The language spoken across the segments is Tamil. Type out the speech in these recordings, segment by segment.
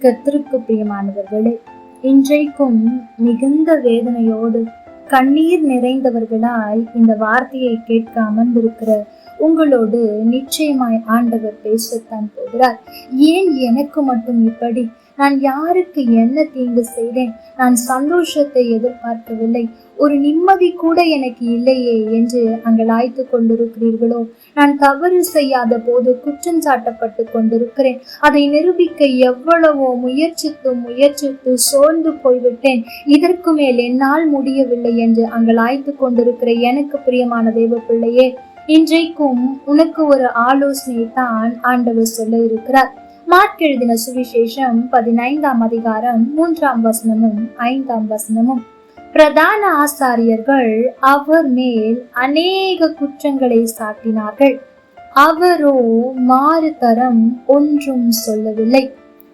கர்த்தருக்கு பிரியமானவர்களே இன்றைக்கும் மிகுந்த வேதனையோடு கண்ணீர் நிறைந்தவர்களாய் இந்த வார்த்தையை கேட்க அமர்ந்திருக்கிற உங்களோடு நிச்சயமாய் ஆண்டவர் பேசத்தான் போகிறார். ஏன் எனக்கு மட்டும் இப்படி? நான் யாருக்கு என்ன தீங்கு செய்தேன்? நான் சந்தோஷத்தை எதிர்பார்க்கவில்லை. ஒரு நிம்மதி கூட எனக்கு இல்லையே என்று அங்கலாய்த்து கொண்டிருக்கிறீர்களோ? நான் தவறு செய்யாத போது குற்றம் சாட்டப்பட்டு கொண்டிருக்கிறேன். அதை நிரூபிக்க எவ்வளவோ முயற்சித்து முயற்சித்து சோர்ந்து போய்விட்டேன். இதற்கு மேல் என்னால் முடியவில்லை என்று அங்கலாய்த்து கொண்டிருக்கிற எனக்கு பிரியமான தெய்வ பிள்ளையே இன்றைக்கும் உனக்கு ஒரு ஆலோசனை தான் ஆண்டவர் சொல்ல இருக்கிறார். மார்க் எழுதின சுவிசேஷம் பதினைந்தாம் அதிகாரம் மூன்றாம் வசனமும் ஐந்தாம் வசனமும். பிரதான ஆசாரியர்கள் அவர் மேல் அநேக குற்றங்களை சாட்டினார்கள். அவரோ மாறுதரம் ஒன்றும் சொல்லவில்லை.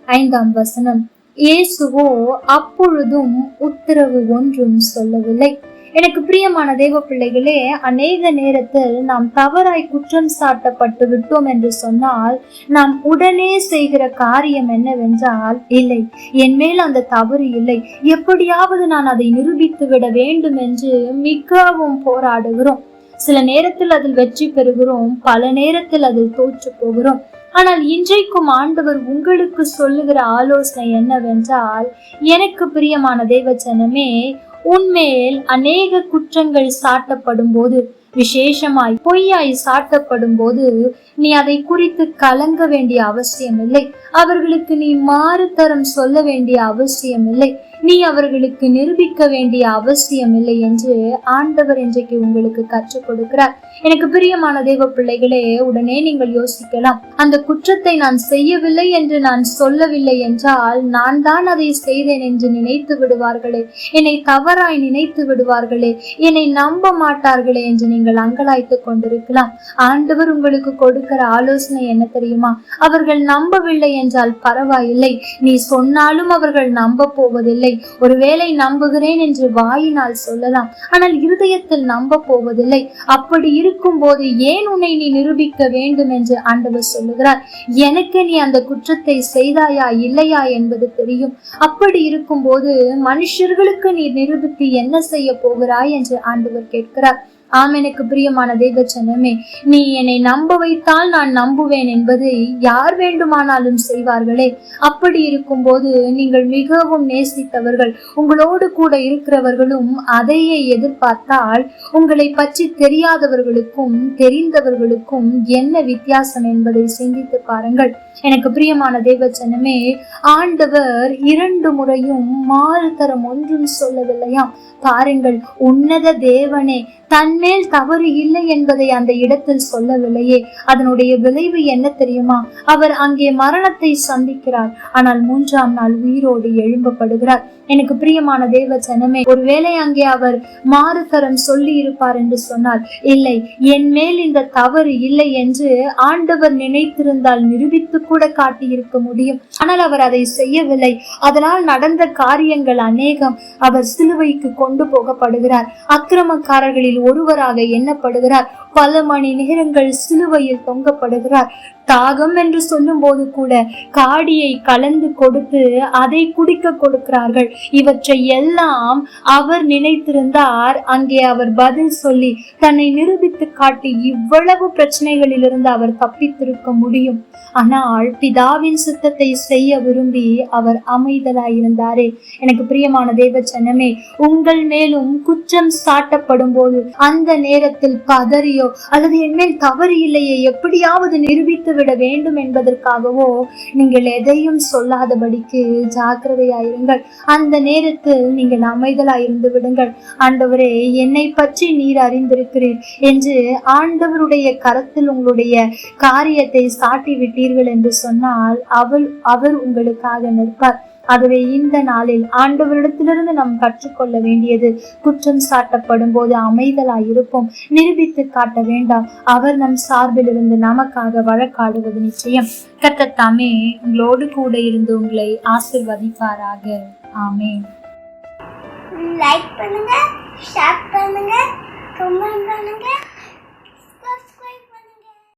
ஐந்தாம் வசனம் இயேசுவோ அப்பொழுதும் உத்தரவு ஒன்றும் சொல்லவில்லை. எனக்கு பிரியமான தேவ பிள்ளைகளே அநேக நேரத்தில் நாம் தவறாய் குற்றம் சாட்டப்பட்டு விட்டோம் என்று சொன்னால் நாம் உடனே செய்கிற காரியம் என்னவென்றால் இல்லை என் மேல் அந்த தவறு இல்லை. எப்படியாவது நான் அதை நிரூபித்து விட வேண்டும் என்று மிகவும் போராடுகிறோம். சில நேரத்தில் அதில் வெற்றி பெறுகிறோம் பல நேரத்தில் அதில் தோற்று போகிறோம். ஆனால் இன்றைக்கும் ஆண்டவர் உங்களுக்கு சொல்லுகிற ஆலோசனை என்னவென்றால் எனக்கு பிரியமான தேவச்சனமே உன்மேல் அநேக குற்றங்கள் சாட்டப்படும் போது விசேஷமாய் பொய்யாய் சாட்டப்படும் போது நீ அதை குறித்து கலங்க வேண்டிய அவசியம் இல்லை அவர்களுக்கு நீ மாறுதரம் சொல்ல வேண்டிய அவசியம் இல்லை நீ அவர்களுக்கு நிரூபிக்க வேண்டிய அவசியம் இல்லை என்று ஆண்டவர் இன்றைக்கு உங்களுக்கு கற்றுக் கொடுக்கிறார். எனக்கு பிரியமான தேவ பிள்ளைகளே உடனே நீங்கள் யோசிக்கலாம். அந்த குற்றத்தை நான் செய்யவில்லை என்று நான் சொல்லவில்லை என்றால் நான் தான் அதை செய்தேன் என்று நினைத்து விடுவார்களே. என்னை தவறாய் நினைத்து விடுவார்களே. என்னை நம்ப மாட்டார்களே என்று நீங்கள் அங்கலாய்த்து கொண்டிருக்கலாம். ஆண்டவர் உங்களுக்கு கொடுக்கிற ஆலோசனை என்ன தெரியுமா? அவர்கள் நம்பவில்லை என்றால் பரவாயில்லை. நீ சொன்னாலும் அவர்கள் நம்ப போவதில்லை. ஒருவேளை நம்புகிறேன் என்று வாயினால் சொல்லலாம். ஆனால் இருதயத்தில் நம்ப போவதில்லை அப்படி இருக்கும் போது ஏன் உன்னை நீ நிரூபிக்க வேண்டும் என்று ஆண்டவர் சொல்லுகிறார். எனக்கு நீ அந்த குற்றத்தை செய்தாயா இல்லையா என்பது தெரியும். அப்படி இருக்கும்போது மனுஷர்களுக்கு நீ நிரூபித்து என்ன செய்ய போகிறாய்? என்று ஆண்டவர் கேட்கிறார். ஆம் எனக்கு பிரியமான தெய்வச்சனமே நீ என்னை நம்ப வைத்தால் நான் நம்புவேன் என்பதை யார் வேண்டுமானாலும் செய்வார்களே. அப்படி இருக்கும்போது நீங்கள் மிகவும் நேசித்தவர்கள் உங்களோடு கூட இருக்கிறவர்களும் அதையே எதிர்பார்த்தால் உங்களை பற்றி தெரியாதவர்களுக்கும் தெரிந்தவர்களுக்கும் என்ன வித்தியாசம் என்பதை சிந்தித்து பாருங்கள். எனக்கு பிரியமான தேவச்சனமே ஆண்டவர் இரண்டு முறையும் மாறுதரம் ஒன்றும் சொல்லவில்லையாம். பாருங்கள் உன்னத தேவனே தன் தன்மேல் தவறு இல்லை என்பதை அந்த இடத்தில் சொல்லவில்லையே. அதனுடைய விளைவு என்ன தெரியுமா? அவர் அங்கே மரணத்தை சந்திக்கிறார். ஆனால் மூன்றாம் நாள் உயிரோடு எழும்பப்படுகிறார். எனக்கு பிரியமான தேவ ஜனமே ஒருவேளை அங்கே அவர் மாறுதரம் சொல்லி இருப்பார் என்று சொன்னால் இல்லை என் மேல் இந்த தவறு இல்லை என்று ஆண்டவர் நினைத்திருந்தால் நிரூபித்து கூட காட்டியிருக்க முடியும். ஆனால் அவர் அதை செய்யவில்லை. அதனால் நடந்த காரியங்கள் அநேகம் அவர் சிலுவைக்கு கொண்டு போகப்படுகிறார். அக்கிரமக்காரர்களில் ஒருவராக எண்ணப்படுகிறார். பல மணி நேரங்கள் சிலுவையில் தொங்கப்படுகிறார். தாகம் என்று சொல்லும் போது கூட காடியை கலந்து கொடுத்து அதை குடிக்க கொடுக்கிறார்கள். இவற்றை எல்லாம் அவர் நினைத்திருந்தார். அங்கே அவர் பதில் சொல்லி தன்னை நிரூபித்து காட்டி இவ்வளவு பிரச்சனைகளிலிருந்து அவர் தப்பித்திருக்க முடியும். ஆனால் பிதாவின் சித்தத்தை செய்ய விரும்பி அவர் அமைதலாயிருந்தாரே. எனக்கு பிரியமான தேவ உங்கள் மேலும் குற்றம் சாட்டப்படும் போது அந்த நேரத்தில் பதறியோ அல்லது என்மேல் தவறு இல்லையே எப்படியாவது நிரூபித்து விட வேண்டும் என்பதற்காகவோ நீங்கள் எதையும் சொல்லாதபடிக்கு ஜாக்கிரதையாயிருங்கள். அந்த நேரத்தில் நீங்கள் அமைதலாயிருந்து விடுங்கள். ஆண்டவரே என்னை பற்றி நீர் அறிந்திருக்கிறீர் என்று ஆண்டவருடைய கரத்தில் உங்களுடைய காரியத்தை சாட்டி விட்டீர்கள் என்று சொன்னால் அவள் அவர் உங்களுக்காக நிற்பார். ஆகவே இந்த நாளில் ஆண்டவரிடத்திலிருந்து நாம் கற்றுக்கொள்ள வேண்டியது. குற்றம் சாட்டப்படும் போது அமைதலாய் இருப்போம் நிரூபித்து காட்ட வேண்டாம். அவர் நம் சார்பில் இருந்து நமக்காக வழக்காடுவது நிச்சயம். கத்தத்தாமே உங்களோடு கூட இருந்து உங்களை ஆசிர்வதிப்பாராக. ஆமே லைக் பண்ணுங்க ஷேர் பண்ணுங்க கமெண்ட் பண்ணுங்க.